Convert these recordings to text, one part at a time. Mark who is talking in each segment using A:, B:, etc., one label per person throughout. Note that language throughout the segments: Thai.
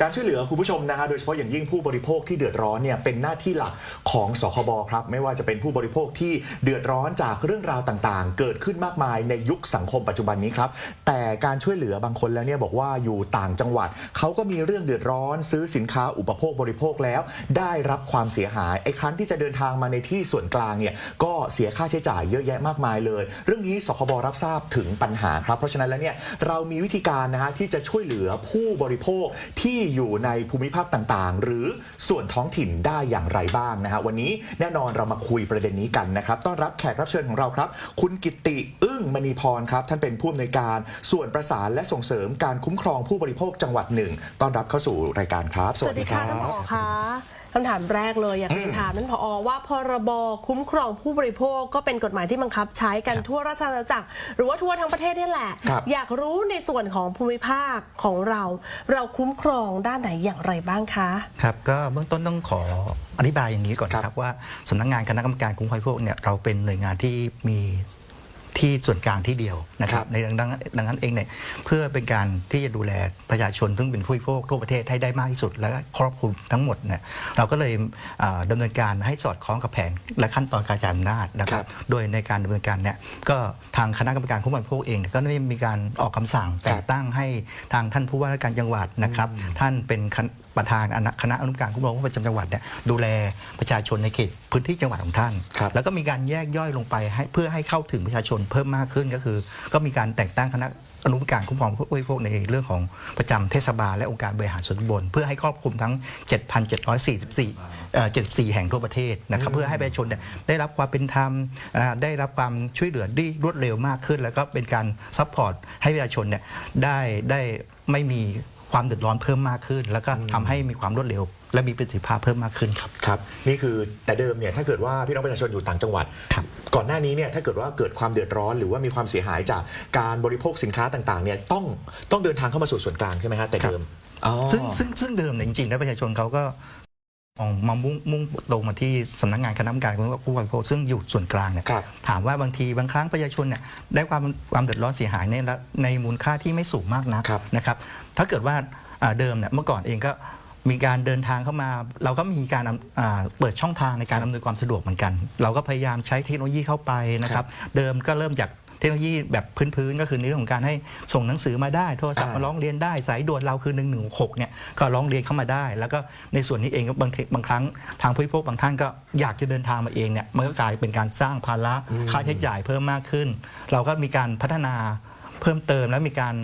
A: การช่วยเหลือคุณผู้ชมนะฮะโดยเฉพาะอย่างยิ่งผู้บริโภคที่เดือดร้อนเนี่ยเป็นหน้าที่หลักของสคบครับไม่ว่าจะเป็นผู้บริโภคที่เดือดร้อนจากเรื่องราวต่างๆ เกิดขึ้นมากมายในยุคสังคมปัจจุบันนี้ครับแต่การช่วยเหลือบางคนแล้วเนี่ยบอกว่าอยู่ต่างจังหวัดเขาก็มีเรื่องเดือดร้อน ซื้อสินค้าอุปโภคบริโภคแล้ว ได้รับความเสียหายไอ้ครั้นที่จะเดินทางมาในที่ส่วนกลางเนี่ยก็เสียค่าใช้จ่ายเยอะแยะมากมายเลย เรื่องนี้สคบรับทราบถึงปัญหาครับเพราะฉะนั้นแล้วเนี่ยเรามีวิธีการนะฮะที่จะช่วยเหลือผู้บริโภคที่อยู่ในภูมิภาคต่างๆ หรือส่วนท้องถิ่นได้อย่างไรบ้างนะฮะวันนี้แน่นอนเรามาคุยประเด็นนี้กันนะครับ ต้อนรับแขกรับเชิญของเราครับ คุณกิติอึ้งมณีพรครับท่านเป็นผู้อำนวยการส่วนประสานและส่งเสริมการคุ้มครองผู้บริโภคจังหวัดหนึ่งต้อนรับเข้าสู่รายการครับ
B: สวัสดีค่ะท่านผอค่ะ คำถามแรกเลยอยากเรียนถามท่านผอว่าพรบคุ้มครองผู้บริโภคก็เป็นกฎหมายที่บังคับใช้กันทั่วราชอาณาจักร หรือว่าทั่วทั้งประเทศนี่แหละ
A: ครับ
B: อยากรู้ในส่วนของภูมิภาคของเรา เราคุ้มครองด้านไหนอย่างไรบ้างคะ
C: ครับก็เบื้องต้นต้องขออธิบายอย่างนี้ก่อนนะค
A: ครั
C: รับบว่าสำนักงานคณะกรรมการคุ้มครองผู้บริโภคเนี่ยเราเป็นหน่วยงานที่มี ที่ส่วนกลางที่เดียวนะค
A: ครั
C: รับบในดังนั้นดังนั้นเองเนี่ยเพื่อเป็นการที่จะดูแลประชาชนซึ่งเป็นผู้บริโภคทั่วประเทศให้ได้มากที่สุด และครอบคลุมทั้งหมดเนี่ยเราก็เลยอ่าดำเนินการให้สอดคล้องกับแผนและขั้นตอนการจ่ายอำนาจนะค
A: ครั
C: รับบโดยในการดำเนินการเนี่ยก็ทางคณะกรรมการคุ้มครองผู้บริโภคเองเนี่ยก็ได้มีการออกคำสั่งแต่งตั้งให้ทางท่านผู้ว่าราชการจังหวัดนะครับ ท่านเป็นคณะประธานคณะอนุกรรมการคุ้มครองผู้บริโภคประจำจังหวัดเนี่ยดูแลประชาชนในเขตพื้นที่จังหวัดของท่าน
A: ครับ
C: แล้วก็มีการแยกย่อยลงไปให้เพื่อให้เข้าถึงประชาชนเพิ่มมากขึ้นก็คือ ก็มีการแต่งตั้งคณะอนุกรรมการคุ้มครองผู้บริโภคในเรื่องของประจำเทศบาลและองค์การบริหารส่วนตำบลเพื่อให้ครอบคลุมทั้ง 7,744เอ่อ74 แห่งทั่วประเทศนะครับเพื่อให้ประชาชนเนี่ยได้รับความเป็นธรรมอ่าได้รับความช่วยเหลือได้รวดเร็วมากขึ้น แล้วก็เป็นการซัพพอร์ตให้ประชาชนเนี่ยได้ได้ไม่มี ความเดือดร้อนเพิ่มมากขึ้น แล้วก็ทำให้มีความรวดเร็ว และมีประสิทธิภาพเพิ่มมากขึ้นครับ
A: ครับ นี่คือแต่เดิมเนี่ยถ้าเกิดว่าพี่น้องประชาชนอยู่ต่างจังหวัด
C: ครับ
A: ก่อนหน้านี้เนี่ยถ้าเกิดว่าเกิดความเดือดร้อน หรือว่ามีความเสียหายจากการบริโภคสินค้าต่างๆเนี่ยต้องต้องเดินทางเข้ามาสู่ส่วนกลางใช่ไหมฮะแต่เดิมอ๋อ
C: ซึ่งซึ่งซึ่งเดิมเนี่ยจริงๆแล้วประชาชนเขาก็ มองมามุ่งมุ่งตรงมาที่สำนักงานคณะกรรมการผู้บริโภคซึ่งอยู่ส่วนกลางเนี่ย
A: ครับ
C: ถามว่าบางทีบางครั้งประชาชนเนี่ยได้ความความเดือดร้อนเสียหายในระในมูลค่าที่ไม่สูงมากนะครับ นะครับ ถ้าเกิดว่าอ่าเดิมเนี่ยเมื่อก่อนเองก็มีการเดินทางเข้ามา เราก็มีการอ่าเปิดช่องทางในการอำนวยความสะดวกเหมือนกัน เราก็พยายามใช้เทคโนโลยีเข้าไปนะครับ เดิมก็เริ่มจาก เทคโนโลยีแบบพื้นๆก็คือในเรื่องของการให้ส่งหนังสือมาได้โทรศัพท์
A: อ่าม
C: มาร้องเรียนได้สายด่วนเราคือ1นึเนี่ยก็ร้องเรียนเข้ามาได้ แล้วก็ในส่วนนี้เองก็บางทีบางครั้งทางผู้บริโภคบางท่านก็อยากจะเดินทางมาเองเนี่ยมันก็กลายเป็นการสร้างภาระค่าใช้จ่ายเพิ่มมากขึ้น เราก็มีการพัฒนาเพิ่มเติมแล้วมีการ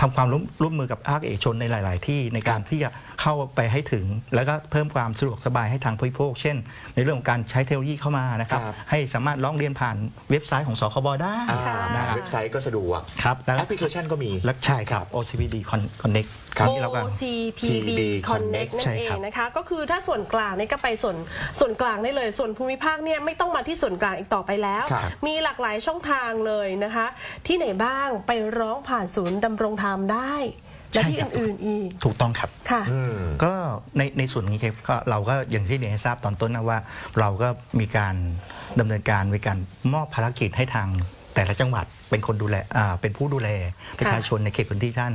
C: อ่าทำความร่วมร่วมมือกับภาคเอกชนในหลาย ๆ ที่ในการที่จะเข้าไปให้ถึง แล้วก็เพิ่มความสะดวกสบายให้ทางผู้บริโภค เช่น ในเรื่องของการใช้เทคโนโลยีเข้ามานะครับ
A: ครับ
C: ให้สามารถร้องเรียนผ่านเว็บไซต์ของสคบได้
A: อ่า
B: ค่ะ
C: นะครับ
A: เว็บไซต์ก็สะดวก
C: ครับแล้ว
A: แอปพลิเคชันก็มี
C: และใช่ครับ OCPD Con- Connect
A: ครับ
C: นี่เราก็
B: OCPB Connect นั่
C: ใช่
B: นเอ
C: ครั
B: ง
C: บ
B: นะคะก็คือถ้าส่วนกลางเนี่ยก็ไปส่วนส่วนกลางได้เลย ส่วนภูมิภาคเนี่ยไม่ต้องมาที่ส่วนกลางอีกต่อไปแล้ว
A: ครับ
B: มีหลากหลายช่องทางเลยนะคะ ที่ไหนบ้างไปร้องผ่านศูนย์ดำรงธรรมได้ และที่
C: ใช่ครับ
B: อื่นๆอีก
C: ถูกต้องครับ
B: ค่ะ
A: อืม
C: ก็ในในส่วนนี้ครับก็เราก็อย่างที่เรียนให้ทราบตอนต้นนะว่า เราก็มีการดำเนินการในการมอบภารกิจให้ทาง แต่ละจังหวัดเป็นคนดูแลอ่าเป็นผู้ดูแลประชาชนในเขตพื้นที่ท่าน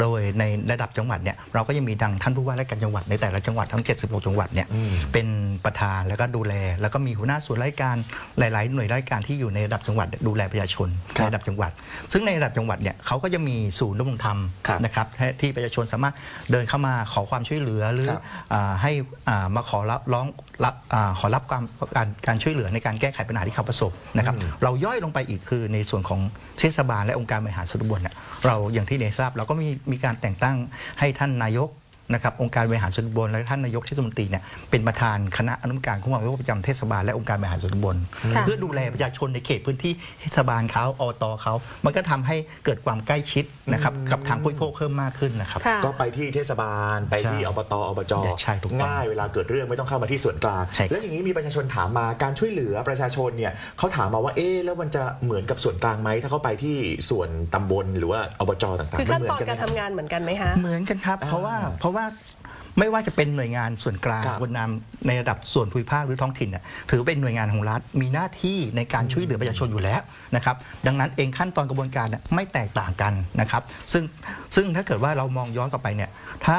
C: โดยในระดับจังหวัดเนี่ยเราก็ยังมีดังท่านผู้ว่าราชการจังหวัดในแต่ละจังหวัดทั้ง 76 จังหวัดเนี่ย
A: อืม
C: เป็นประธานแล้วก็ดูแล แล้วก็มีหัวหน้าส่วนราชการหลาย ๆ หน่วยราชการที่อยู่ในระดับจังหวัดดูแลประชาชน
A: ครับ
C: ในระดับจังหวัด ซึ่งในระดับจังหวัดเนี่ยเขาก็จะมีศูนย์ดำรงธรรม
A: ครับ
C: นะครับให้ที่ประชาชนสามารถเดินเข้ามาขอความช่วยเหลือหรือ
A: ครับ
C: อาให้อ่ามาขอรับร้องรับอาขอรับความการการช่วยเหลือในการแก้ไขปัญหาที่เขาประสบนะครับ
A: อืม
C: เราย่อยลงไปอีกคือในส่วนของเทศบาลและองค์การบริหารส่วนตำบลเนี่ยเราอย่างที่เนยทราบเราก็มีมีการแต่งตั้งให้ท่านนายก นะครับองค์การบริหารส่วนตำบลและท่านนายกเทศมนตรีเนี่ยเป็นประธานคณะอนุกรรมการคุ้มครองผู้บริโภคประจำเทศบาลและองค์การบริหารส่วนตำบล
B: ค่ะ
C: เพื่อดูแลประชาชนในเขตพื้นที่เทศบาลเขาอตเขา มันก็ทำให้เกิดความใกล้ชิดนะครับกับทางผู้บริโภคเพิ่มมากขึ้นนะครับ
B: ค่ะ
A: ก็ไปที่เทศบาล ไปที่
C: ใช่
A: อบตอบจ
C: ใช่ถูกต้อง
A: ง่ายเวลาเกิดเรื่องไม่ต้องเข้ามาที่ส่วนกลาง
C: ใช่ครับ
A: แล้วอย่างนี้มีประชาชนถามมาการช่วยเหลือประชาชนเนี่ยเขาถามมาว่าเอ๊ะแล้วมันจะเหมือนกับส่วนกลางไหมถ้าเขาไปที่ส่วนตำบลหรือว่าอบจต่างๆ
B: คือขั้นตอน
A: มัเหมื
B: การ
A: ไหม
B: ทำงานเหมือนกันไหมคะ
C: เหมือนกันครับ เพราะว่า
A: อ่า
C: เพราะว่าไม่ว่าจะเป็นหน่วยงานส่วนกลาง
A: ครับ
C: บนนามในระดับส่วนภูมิภาคหรือท้องถิ่นน่ะถือเป็นหน่วยงานของรัฐมีหน้าที่ในการช่วยเหลือประชาชนอยู่แล้วนะครับดังนั้นเองขั้นตอนกระบวนการน่ะไม่แตกต่างกันนะครับ ซึ่งซึ่งถ้าเกิดว่าเรามองย้อนกลับไปเนี่ยถ้า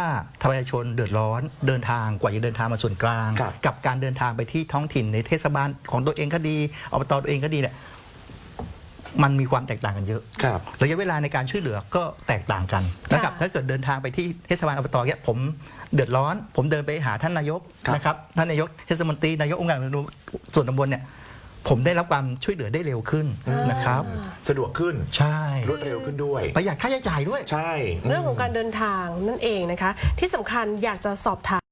C: ประชาชนเดือดร้อนเดินทางกว่าจะเดินทางมาส่วนกลาง
A: ครับ
C: กับการเดินทางไปที่ท้องถิ่นในเทศบาลของตัวเองก็ดีอบตตัวเองก็ดีเนี่ย มันมีความแตกต่างกันเยอะ
A: ครับ
C: ระยะเวลาในการช่วยเหลือก็แตกต่างกันนะครับ
B: ค่ะ
C: ถ้าเกิดเดินทางไปที่เทศบาลอบตเนี่ยผมเดือดร้อน ผมเดินไปหาท่านนายก
A: ครับ
C: นะครับท่านนายกเทศมนตรีนายกองค์การส่วนตำบลเนี่ยผมได้รับความช่วยเหลือได้เร็วขึ้นนะครับ
A: สะดวกขึ้น
C: ใช่
A: รวดเร็วขึ้นด้วย
C: ประหยัดค่าใช้จ่ายด้วย
A: ใช่
B: เรื่องของการเดินทางนั่นเองนะคะ ที่สำคัญอยากจะสอบถามการ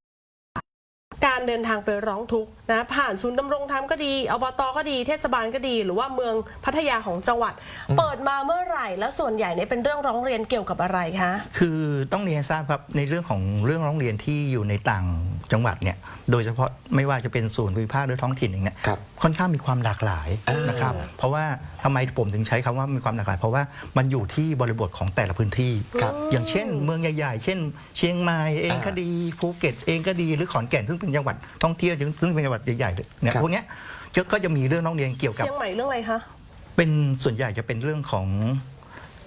B: เดินทางไปร้องทุกข์นะผ่านศูนย์ดำรงธรรมก็ดีอบตก็ดีเทศบาลก็ดี หรือว่าเมืองพัทยาของจังหวัด เปิดมาเมื่อไหร่ แล้วส่วนใหญ่เนี่ยเป็นเรื่องร้องเรียนเกี่ยวกับอะไรคะ
C: คือต้องเรียนให้ทราบครับในเรื่องของเรื่องร้องเรียนที่อยู่ในต่าง จังหวัดเนี่ยโดยเฉพาะไม่ว่าจะเป็นส่วนภูมิภาคหรือท้องถิ่นเองเนี่ย
A: ครับ
C: ค่อนข้างมีความหลากหลาย
A: อ่าน
C: นะครับเพราะว่าทำไมผมถึงใช้คำว่ามีความหลากหลาย เพราะว่ามันอยู่ที่บริบทของแต่ละพื้นที่
A: ครับ
C: อย่างเช่น เมืองใหญ่ๆ เช่น เชียงใหม่เอง
A: อ่า
C: ก็ดีภูเก็ตเองก็ดีหรือขอนแก่นซึ่งเป็นจังหวัดท่องเที่ยวซึ่งเป็นจังหวัดใหญ่ๆเนี่ย
A: ครับ
C: พวกเนี้ยจะก็จะมีเรื่องร้องเรียนเกี่ยวกับ
B: เชียงใหม่เรื่องอะไรคะ
C: เป็นส่วนใหญ่จะเป็นเรื่องของ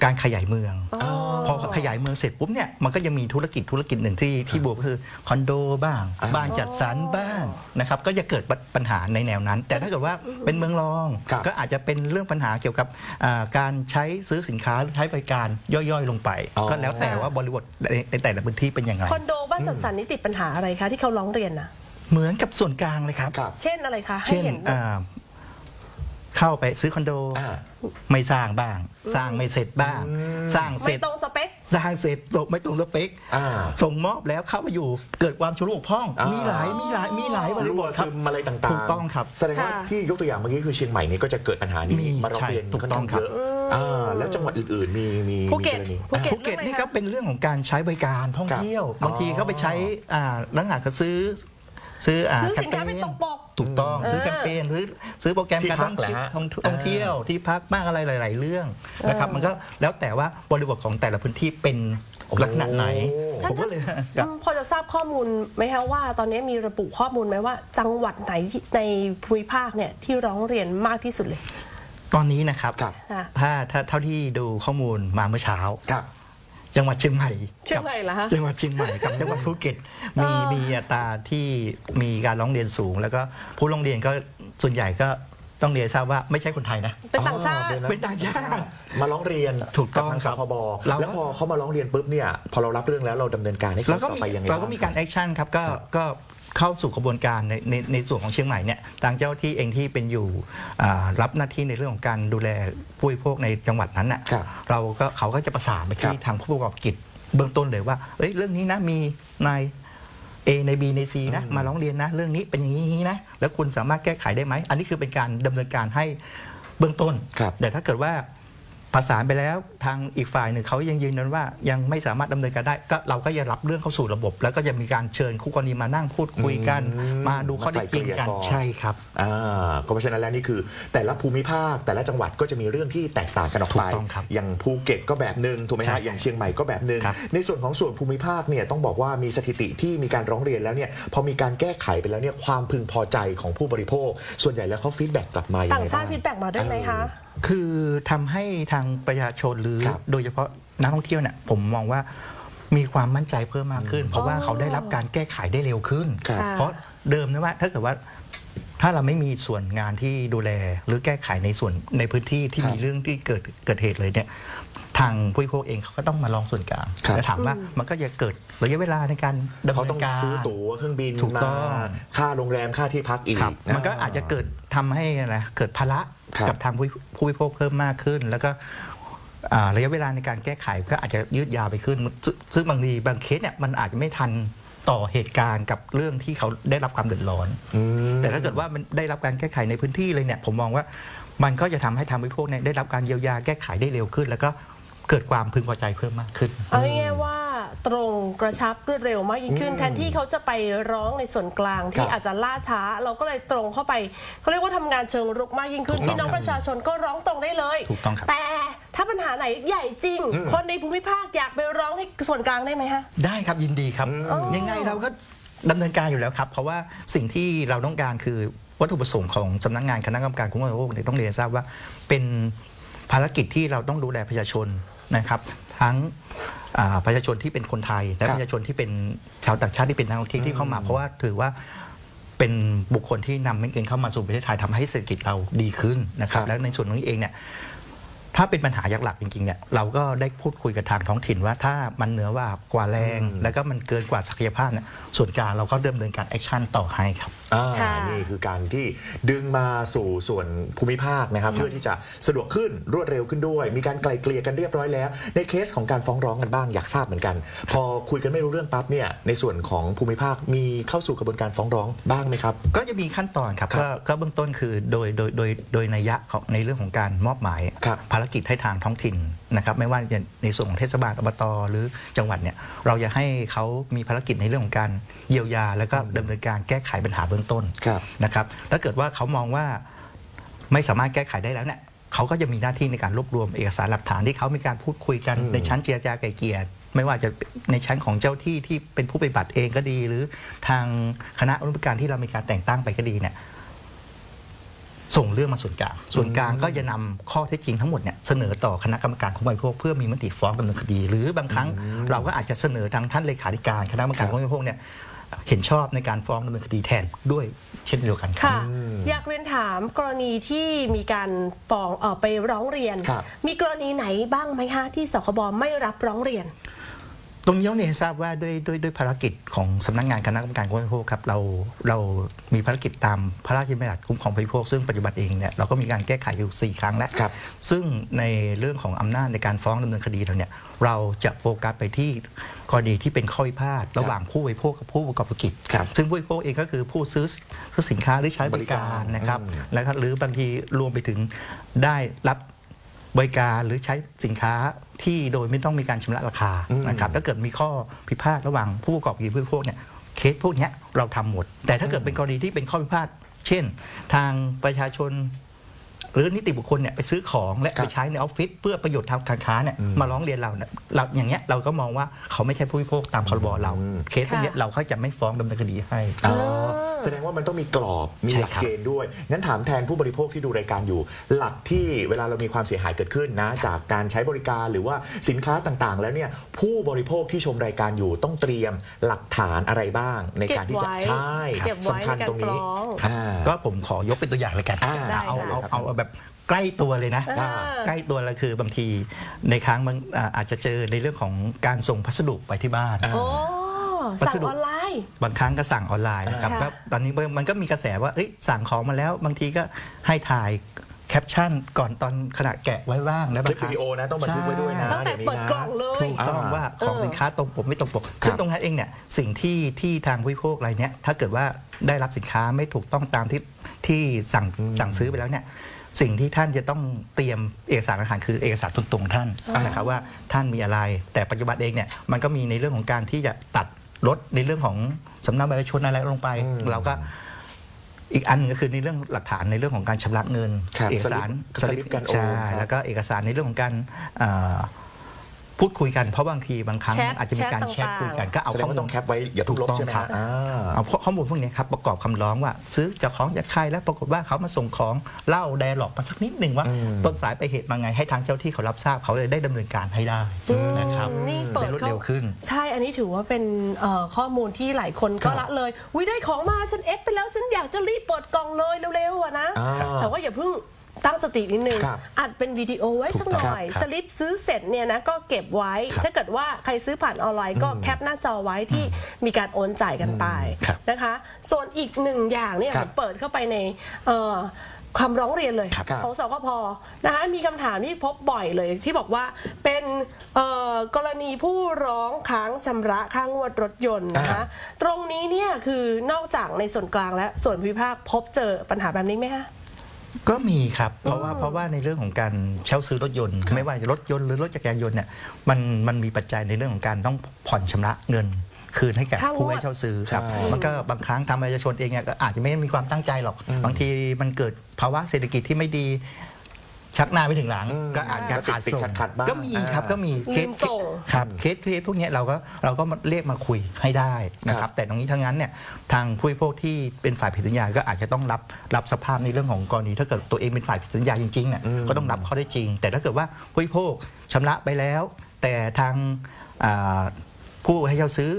C: การขยายเมือง
B: อ๋อ
C: พอขยายเมืองเสร็จปุ๊บเนี่ยมันก็จะมีธุรกิจธุรกิจหนึ่งที่ที่บวกก็คือคอนโดบ้าง
A: อ่า
C: บ้านจัดสรรบ้างนะครับก็จะเกิดปัญหาในแนวนั้น แต่ถ้าเกิดว่าเป็นเมืองรอง
A: ครับ
C: ก็อาจจะเป็นเรื่องปัญหาเกี่ยวกับอ่าการใช้ซื้อสินค้าหรือใช้บริการย่อยๆลงไป
A: อ๋อ
C: ก็แล้วแต่ว่าบริบทในในแต่ละพื้นที่เป็นยังไง
B: คอนโดบ้านจัดสรรนี่ติดปัญหาอะไรคะที่เขาร้องเรียนน่ะ
C: เหมือนกับส่วนกลางเลยครับ
A: ครับ
B: เช่นอะไรคะ ให้
C: เช่น
B: เห็น
C: อ่า เข้าไปซื้อคอนโด
A: อ่า
C: ไม่สร้างบ้าง สร้างไม่เสร็จบ้าง สร้างเส
B: ไม่
C: ร็จ
B: ตรงสเปค
C: สร้างเสร็จส่งไม่ตรงสเปค
A: อ่า
C: ส่งมอบแล้วเข้ามาอยู่เกิดความชุลมุนพร่อง
A: อ่ามี
C: มีหลายมีหลายมีหลายบริ
A: รั่
C: บ
A: ว
C: ทครั
A: ซึ
C: บ
A: มอะไรต่างๆ
C: ถูกต้องครับ
A: แสดงว่า
B: ค่ะ
A: ที่ยกตัวอย่างเมื่อกี้คือเชียงใหม่นี่ก็จะเกิดปัญหานี้
C: มี
A: มาร้องเรียน
C: ใช่ถูก
A: ค่อน
C: ต้อ
A: ข้างง
C: ครับ
A: เยอะอ่าแล้วจังหวัดอื่นๆมีมี
B: ภูเก็ต
A: มีกรณี
B: ภูเก็ต
C: ภูเก็ตนี่ก็เป็นเรื่องของการใช้บริการท่องเที่ยว
A: ครับ
C: บางทีเขาไปใช้อ่าลักษณะก็ซื้อ ซื้ออ่า
B: ซื้อ
C: แค
B: สิ
C: ม
B: น
C: เป
B: ค้าไม่
C: ญ
B: ตรงปก
C: ถูกต้องซื้อ
B: เออ
C: แคมเปญซื้อซื้อโปรแกรม
A: ที่
C: การ
A: พั
C: ท่
A: ก
C: อง
A: เหรอฮะ
C: ท่องท่องเที่ยวที่พักบ้างอะไรหลาย ๆ เรื่องนะครับมันก็แล้วแต่ว่าบริบทของแต่ละพื้นที่เป็นลักษณะไหน
A: โอ้
C: ผมก็เลยครับ
B: อืมพอจะทราบข้อมูลไหมคะว่า ตอนนี้มีระบุข้อมูลไหมว่า จังหวัดไหนที่ในภูมิภาคเนี่ยที่ร้องเรียนมากที่สุดเลย
C: ตอนนี้นะครับ
A: ครับ
B: ค่ะ
C: ถ้าถ้าเท่าที่ดูข้อมูลมาเมื่อเช้า
A: ครับ
C: จังหวัดเชียงใหม่
B: เชียงใหม่เหรอฮะ
C: จังหวัดเชียงใหม่กับจังหวัดภูเก็ตมี
B: เออ
C: มีอัตราที่มีการร้องเรียนสูง แล้วก็ผู้ร้องเรียนก็ส่วนใหญ่ก็ต้องเรียนทราบว่าไม่ใช่คนไทยนะ
B: เป็นต่างชาติ
A: อ๋อ
C: เป็นต่างชาติ
A: มาร้องเรียน
C: ถูกต้อง
A: บทาง
C: ค
A: ส
C: รับ
A: คบ
C: เราก็
A: แล้วพอเขามาร้องเรียนปุ๊บเนี่ยพอเรารับเรื่องแล้วเราดำเนินการให้
C: เรา
A: เขา
C: ก็
A: ต่อ
C: มี
A: ไปยังไง
C: เราก็
A: บ้ง
C: มีการแอคชั่นครับก็
A: ครับ
C: ก็ เข้าสู่กระบวนการในในในส่วนของเชียงใหม่เนี่ยทางเจ้าที่เองที่เป็นอยู่อ่ารับหน้าที่ในเรื่องของการดูแลผู้บริโภคในจังหวัดนั้นน่ะ
A: ครับ
C: เราก็เขาก็จะประสานไป
A: ครั
C: ที่
A: บ
C: ทางผู้ประกอบกิจเบื้องต้นเลยว่าเอ้ยเรื่องนี้นะมีนาย A ใน B ใน C นะ
A: อืม
C: มาร้องเรียนนะเรื่องนี้เป็นอย่างนี้นะแล้วคุณสามารถแก้ไขได้ไหม อันนี้คือเป็นการดำเนินการให้เบื้องต้น
A: ครับ
C: แต่ถ้าเกิดว่า ประสานไปแล้วทางอีกฝ่ายหนึ่งเขายังยืนยันว่ายังไม่สามารถดำเนินการได้ก็เราก็จะรับเรื่องเข้าสู่ระบบ แล้วก็จะมีการเชิญคู่กรณีมานั่งพูดคุยกัน
A: อืม
C: มาดูข้อเท็จจริงกัน
A: มาไกลเกลี่ยก่อน
C: ใช่ครับ
A: อ่าก็เพราะฉะนั้นแล้วนี่คือ แต่ละภูมิภาคแต่ละจังหวัดก็จะมีเรื่องที่แตกต่างกันออกไป
C: ถูกต้องครับ
A: อย่างภูเก็ตก็แบบหนึ่งถูกไหม
C: ใช่
A: ฮะอย่างเชียงใหม่ก็แบบหนึ่ง
C: ครับ
A: ในส่วนของส่วนภูมิภาคเนี่ยต้องบอกว่ามีสถิติที่มีการร้องเรียนแล้วเนี่ยพอมีการแก้ไขไปแล้วเนี่ยความพึงพอใจของผู้บริโภค ส่วนใหญ่แล้วเขาฟีดแบ็กกลับมายัง
B: ต่าง
A: ไง
B: ชา
A: บ้าง
B: ติฟีดแบ็กมาด้วยไหมคะ
C: คือทำให้ทางประชาชนหรือ
A: ครับ
C: โดยเฉพาะนักท่องเที่ยวเนี่ยผมมองว่ามีความมั่นใจเพิ่มมากขึ้น เพราะว่าเขาได้รับการแก้ไขได้เร็วขึ้น
A: ครับ
B: ค่ะ
C: เพราะเดิมนะว่าถ้าเกิดว่าถ้าเราไม่มีส่วนงานที่ดูแลหรือแก้ไขในส่วนในพื้นที่ที่
A: ครับ
C: มีเรื่องที่เกิดเกิดเหตุเลยเนี่ยทางผู้บริโภคเองเขาก็ต้องมาลองส่วนกลาง
A: ครับ
C: แล้วถามว่ามันก็จะเกิดระยะเวลาในการดำ
A: เขา
C: เนิ
A: ต้อง
C: นการ
A: ซื้อตั๋วเครื่องบิน
C: ถูกต้อง
A: มาค่าโรงแรมค่าที่พักอีก
C: ครับะมันก็อาจจะเกิดทำให้อะไรเกิดภาระ
A: ครับ
C: กับทางผู้ผู้บริโภคเพิ่มมากขึ้น แล้วก็อ่าระยะเวลาในการแก้ไขก็อาจจะยืดยาวไปขึ้นซึ่งซึ่งบางทีบางเคสเนี่ยมันอาจจะไม่ทันต่อเหตุการณ์กับเรื่องที่เขาได้รับความเดือดร้อน
A: อืม
C: แต่ถ้าเกิดว่ามันได้รับการแก้ไขในพื้นที่เลยเนี่ยผมมองว่ามันก็จะทำให้ทางบริโภคเนี่ยได้รับการเยียวยาแก้ไขได้เร็วขึ้น แล้วก็เกิดความพึงพอใจเพิ่มมากขึ้น
B: เอาง่ายๆว่า ตรงกระชับรวดเร็วมากยิ่งขึ้น แทนที่เขาจะไปร้องในส่วนกลาง
A: ค
B: ที่
A: รับ
B: อาจจะล่าช้า เราก็เลยตรงเข้าไปเขาเรียกว่าทำงานเชิงรุกมากยิ่งขึ้น
C: ถูกต้อง
B: พี่น้อง
C: ครับ
B: ประชาชนก็ร้องตรงได้เลย
C: ถูกต้องครับ
B: แต่ถ้าปัญหาไหนใหญ่จริง คนในภูมิภาคอยากไปร้องที่ส่วนกลางได้ไหมฮะ
C: ได้ครับยินดีครับยังไงเราก็ดำเนินการอยู่แล้วครับ เพราะว่าสิ่งที่เราต้องการคือวัตถุประสงค์ของสำนักงานคณะกรรมการคุ้มครองผู้บริโภคเนี่ยต้องเรียนให้ทราบว่าเป็นภารกิจที่เราต้องดูแลประชาชนนะครับ ทั้ง อ่าประชาชนที่เป็นคนไทย และ
A: ครับ
C: ประชาชนที่เป็นชาวต่างชาติที่เป็นนักท่องเที่ยวที่เข้ามา เพราะว่าถือว่าเป็นบุคคลที่นำเม็ดเงินเข้ามาสู่ประเทศไทยทำให้เศรษฐกิจเราดีขึ้นนะครับ
A: ครับ
C: แล้วในส่วนนี้เองเนี่ย ถ้าเป็นปัญหายักหลักจริงๆเนี่ยเราก็ได้พูดคุยกับทางท้องถิ่นว่าถ้ามันเหนือว่ากว่าแรง แล้วก็มันเกินกว่าศักยภาพเนี่ยส่วนกลางเราก็ดำเนินการแอคชั่นต่อให้ครับ
A: อ่า
B: ค่ะ
A: นี่คือการที่ดึงมาสู่ส่วนภูมิภาคนะครับ เพื่อที่จะสะดวกขึ้นรวดเร็วขึ้นด้วย มีการไกลเกลี่ยกันเรียบร้อยแล้ว ในเคสของการฟ้องร้องกันบ้างอยากทราบเหมือนกัน พอคุยกันไม่รู้เรื่องปั๊บเนี่ยในส่วนของภูมิภาคมีเข้าสู่กระบวนการฟ้องร้องบ้างไหมครับ
C: ก็จะมีขั้นตอนครับ
A: ครับ
C: ก็ก็เบื้องต้นคือโดยโดยโดยโดยนัยยะของในเรื่องของการมอบหมาย
A: ครับ
C: ภารกิจให้ทางท้องถิ่นนะครับไม่ว่าจะในส่วนของเทศบาลอบตหรือจังหวัดเนี่ยเราจะให้เขามีภารกิจในเรื่องของการเยียวยา แล้วก็ดำเนินการแก้ไขปัญหาเบื้องต้น
A: ครับ
C: นะครับถ้าเกิดว่าเขามองว่าไม่สามารถแก้ไขได้แล้วเนี่ยเขาก็จะมีหน้าที่ในการรวบรวมเอกสารหลักฐานที่เขามีการพูดคุยกัน
A: อืม
C: ในชั้นเจรจาไกลเกลี่ยไม่ว่าจะในชั้นของเจ้าที่ที่เป็นผู้ปฏิบัติเองก็ดี หรือทางคณะอนุกรรมการที่เรามีการแต่งตั้งไปก็ดีเนี่ย ส่งเรื่องมาส่วนกลาง ส่วนกลางก็จะนำข้อเท็จจริงทั้งหมดเนี่ยเสนอต่อคณะกรรมการคุ้มครองผู้บริโภคเพื่อมีมติฟ้องดำเนินคดี หรือบางครั้งเราก็อาจจะเสนอทางท่านเลขาธิการคณะกรรมการคุ้มครองผู้บริโภคเนี่ยเห็นชอบในการฟ้องดำเนินคดีแทนด้วยเช่นเดียวกันครับ
B: ค่ะ อยากเรียนถามกรณีที่มีการฟ้องเออไปร้องเรียน
A: ครับ
B: มีกรณีไหนบ้างไหมคะที่สคบไม่รับร้องเรียน
C: ตรงนี้ต้องเรียนให้ทราบว่าด้วยด้วยด้วยภารกิจของสำนักงานคณะกรรมการคุ้มครองผู้บริโภคครับเราเรามีภารกิจตามพระราชบัญญัติคุ้มครองผู้บริโภคซึ่งปัจจุบันเองเนี่ยเราก็มีการแก้ไขอยู่ 4 ครั้งแล้ว
A: ครับ
C: ซึ่งในเรื่องของอำนาจในการฟ้องดำเนินคดีเราเนี่ยเราจะโฟกัสไปที่กรณีที่เป็นข้อพิพาทระหว่างผู้บริโภคกับผู้ประกอบธุรกิจ
A: ครับ
C: ซึ่งผู้บริโภคเองก็คือผู้ซื้อซื้อสินค้าหรือใช้บริการนะครับ
A: บริการ
C: แล้วก็หรือบางทีรวมไปถึงได้รับ บริการหรือใช้สินค้าที่โดยไม่ต้องมีการชำระราคา
A: อืม
C: นะครับถ้าเกิดมีข้อพิพาทระหว่างผู้ประกอบกิจผู้บริโภคเนี่ยเคสพวกเนี้ยเราทำหมด แต่ถ้าเกิดเป็นกรณีที่เป็นข้อพิพาทเช่น ทางประชาชน หรือนิติบุคคลเนี่ยไปซื้อของและ
A: ครับ
C: ไปใช้ในออฟฟิศเพื่อประโยชน์ทางการค้าเนี่ย
A: อืม
C: มาร้องเรียนเราเนี่ยเราอย่างเงี้ยเราก็มองว่าเขาไม่ใช่ผู้บริโภคตามพรบเรา
A: อืม
C: เคสพวกเนี้ย
B: ค่ะ
C: เราก็จะไม่ฟ้องดำเนินคดีให้
A: อ๋อแสดงว่ามันต้องมีกรอบ มี
C: ใช่
A: หลัก
C: ครับ
A: เกณฑ์ด้วย งั้นถามแทนผู้บริโภคที่ดูรายการอยู่ หลักที่เวลาเรามีความเสียหายเกิดขึ้นนะ จากการใช้บริการหรือว่าสินค้าต่างๆ แล้วเนี่ยผู้บริโภคที่ชมรายการอยู่ต้องเตรียมหลักฐานอะไรบ้าง ในการที่จะ
B: เก็บไว้
A: ใช่
B: เก็บไว้
A: สำคัญตรงนี้
B: ในการฟ้อง
A: อ่า
C: ก็ผมขอยกเป็นตัวอย่างเลยกัน
A: อ่า
B: ได้
C: เอา
B: ค่ะ
C: เอาเอาเอาแบบใกล้ตัวเลยนะ
B: อ่า
C: ใกล้ตัวเลยคือบางทีในครั้งบางอ่าอาจจะเจอในเรื่องของการส่งพัสดุไปที่บ้าน
A: อ่า
B: โอ้
C: วั
B: สั่
C: ส
B: ง
C: ดุ
B: ออนไลน์
C: บางครั้งก็สั่งออนไลน์นะครับ
B: ค่ะ
C: แล้วตอนนี้มันก็มีกระแสว่าเอ้ยสั่งของมาแล้วบางทีก็ให้ถ่าย แคปชั่นก่อนตอนขณะแกะไว้บ้างแล้ว
A: ค
C: บา
A: ลิป
C: งครั้
A: วิ
C: ง
A: ดีโอนะต้องบันทึกไว้ด้วยนะ
B: ตั้งแต่
A: ดี๋ยวนี้
B: เปิด
A: นะ
B: กล่องเลย
C: ถูกต้อง
A: อ่า
C: ว่าของ
B: เออ
C: สินค้าตรงปกไม่ตรงปก ซึ่งตรงนั้นเองเนี่ยสิ่งที่ที่ทางผู้บริโภครายเนี้ยถ้าเกิดว่าได้รับสินค้าไม่ถูกต้องตามที่ที่สั่งสั่งซื้อไปแล้วเนี่ยสิ่งที่ท่านจะต้องเตรียมเอกสารหลักฐานคือเอกสารตนตรงท่านนะครับว่าท่านมีอะไร แต่ปัจจุบันเองเนี่ยมันก็มีในเรื่องของการที่จะตัดลดในเรื่องของสำเนาบัตรประชาชนอะไรลงไป
A: อืม
C: เราก็ อีกอันหนึงก็คือในเรื่องหลักฐานในเรื่องของการชำระเงิน
A: ครับ
C: เอกสาร
A: สลิปการโอน
C: ใช่
A: ครับ
C: แล้วก็เอกสารในเรื่องของการเอ่อ พูดคุยกันเพราะบางทีบางครั้ง
B: แชท
C: อาจจะมีการ
B: แช
C: แช
B: ท
C: ท
B: ต่างๆ
C: คุยกันก็เอา
A: แสดง
C: ข้อ
A: ว่า
C: มู
A: ต้
C: ล
A: องแคปไว้อย่าเพิ่งลบ
C: ถูกต้อง
A: ใช่ไหม
C: ครับ
A: อ่า
C: เอาข้อข้อมูลพวกนี้ครับประกอบคำร้องว่า ซื้อจากของจากใครแล้วปรากฏว่าเขามาส่งของเล่าไดร์ล็อกมาสักนิดหนึ่งว่า
A: อืม
C: ต้นสายไปเหตุมาไงให้ทางเจ้าที่เขารับทราบเขาเลยได้ดำเนินการให้ได้นะครับ
B: นี่เปิ
C: ได้
B: ด
C: รวด
B: ข้า
C: เร็วขึ้น
B: ใช่ อันนี้ถือว่าเป็นเอ่อข้อมูลที่หลายคนก็
A: ครับ
B: ละเลยวิได้ของมาฉันเอ็กไปแล้วฉันอยากจะรีบเปิดกล่องเลยเร็วๆอะนะ
A: อ่า
B: แต่ว่าอย่าเพิ่ง ตั้งสตินิดนึง
A: ครับ
B: อัดเป็นวิดีโอไว้สักหน่อย
A: ถูกต้องครับ
B: สลิปซื้อเสร็จเนี่ยนะก็เก็บไว้
C: ครับ
B: ถ้าเกิดว่าใครซื้อผ่านออนไลน์ก็แคปหน้าจอไว้ที่มีการโอนจ่ายกันไป
C: ครับ
B: นะคะ ส่วนอีกหนึ่งอย่างเนี่ย
A: ครับ
B: ผมเปิดเข้าไปในเอ่อความร้องเรียนเลย
A: ครับ
B: ของสคพนะคะมีคำถามที่พบบ่อยเลยที่บอกว่าเป็นเอ่อกรณีผู้ร้องค้างชำระค่างวดรถยนต์นะคะตรงนี้เนี่ยคือนอกจากในส่วนกลางและส่วนภูมิภาคพบเจอปัญหาแบบนี้ไหมคะ
C: ก็มีครับ เพราะว่าเพราะว่าในเรื่องของการเช่าซื้อรถยนต์ ไม่ว่าจะรถยนต์หรือรถจักรยานยนต์เนี่ยมันมันมีปัจจัยในเรื่องของการต้องผ่อนชำระเงินคืนให้แก่
B: ค่างวด
C: ผู้ให้เช่าซื้อครับ
A: ใช่
C: มันก็บางครั้งทางประชาชนเองเนี่ยก็อาจจะไม่ได้มีความตั้งใจหรอก บางทีมันเกิดภาวะเศรษฐกิจที่ไม่ดี ชักหน้าไปถึงหลัง
A: อืม
C: ก็อาจจะขาด
A: ติด
C: ส่ง
A: ๆขัดๆบ้าง
C: ก็มีครับ
A: อ่า
C: ก็มีเค
B: ลื
C: ส
B: มส่ง
C: ครับเคสเคสพวกเนี้ยเราก็เราก็มาเรียกมาคุยให้ได้นะค
A: ครั
C: รับ
A: บ
C: แต่ตรงนี้ทั้งนั้นเนี่ยทางผู้บริโภคที่เป็นฝ่ายผิดสัญญาก็อาจจะต้องรับรับสภาพในเรื่องของกรณีถ้าเกิดตัวเองเป็นฝ่ายผิดสัญญาจริงๆเนี่ยก็ต้องรับข้อได้จริง แต่ถ้าเกิดว่าผู้บริโภคชำระไปแล้ว แต่ทางอ่าผู้ให้เช่าซื้อ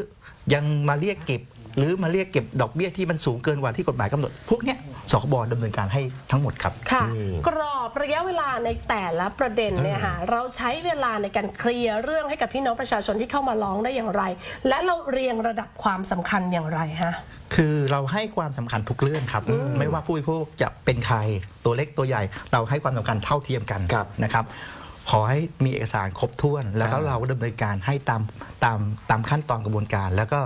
C: ยังมาเรียกเก็บ หรือมาเรียกเก็บดอกเบี้ยที่มันสูงเกินกว่าที่กฎหมายกำหนด พวกเนี้ย สคบดำเนินการให้ทั้งหมดครับ
B: ค่ะ
A: อืม
B: กรอบระยะเวลาในแต่ละประเด็นเนี่ยค่ะเราใช้เวลาในการเคลียร์เรื่องให้กับพี่น้องประชาชนที่เข้ามาร้องได้อย่างไร และเราเรียงระดับความสำคัญอย่างไรฮะ
C: คือเราให้ความสำคัญทุกเรื่องครับ ไม่ว่าผู้บริโภคจะเป็นใครตัวเล็กตัวใหญ่ เราให้ความสำคัญเท่าเทียมกัน
A: ครับ
C: นะครับขอให้มีเอกสารครบถ้วน แล้วก็
A: อ่า
C: เราก็ดำเนินการให้ตามตามตามขั้นตอนกระบวนการ แล้วก็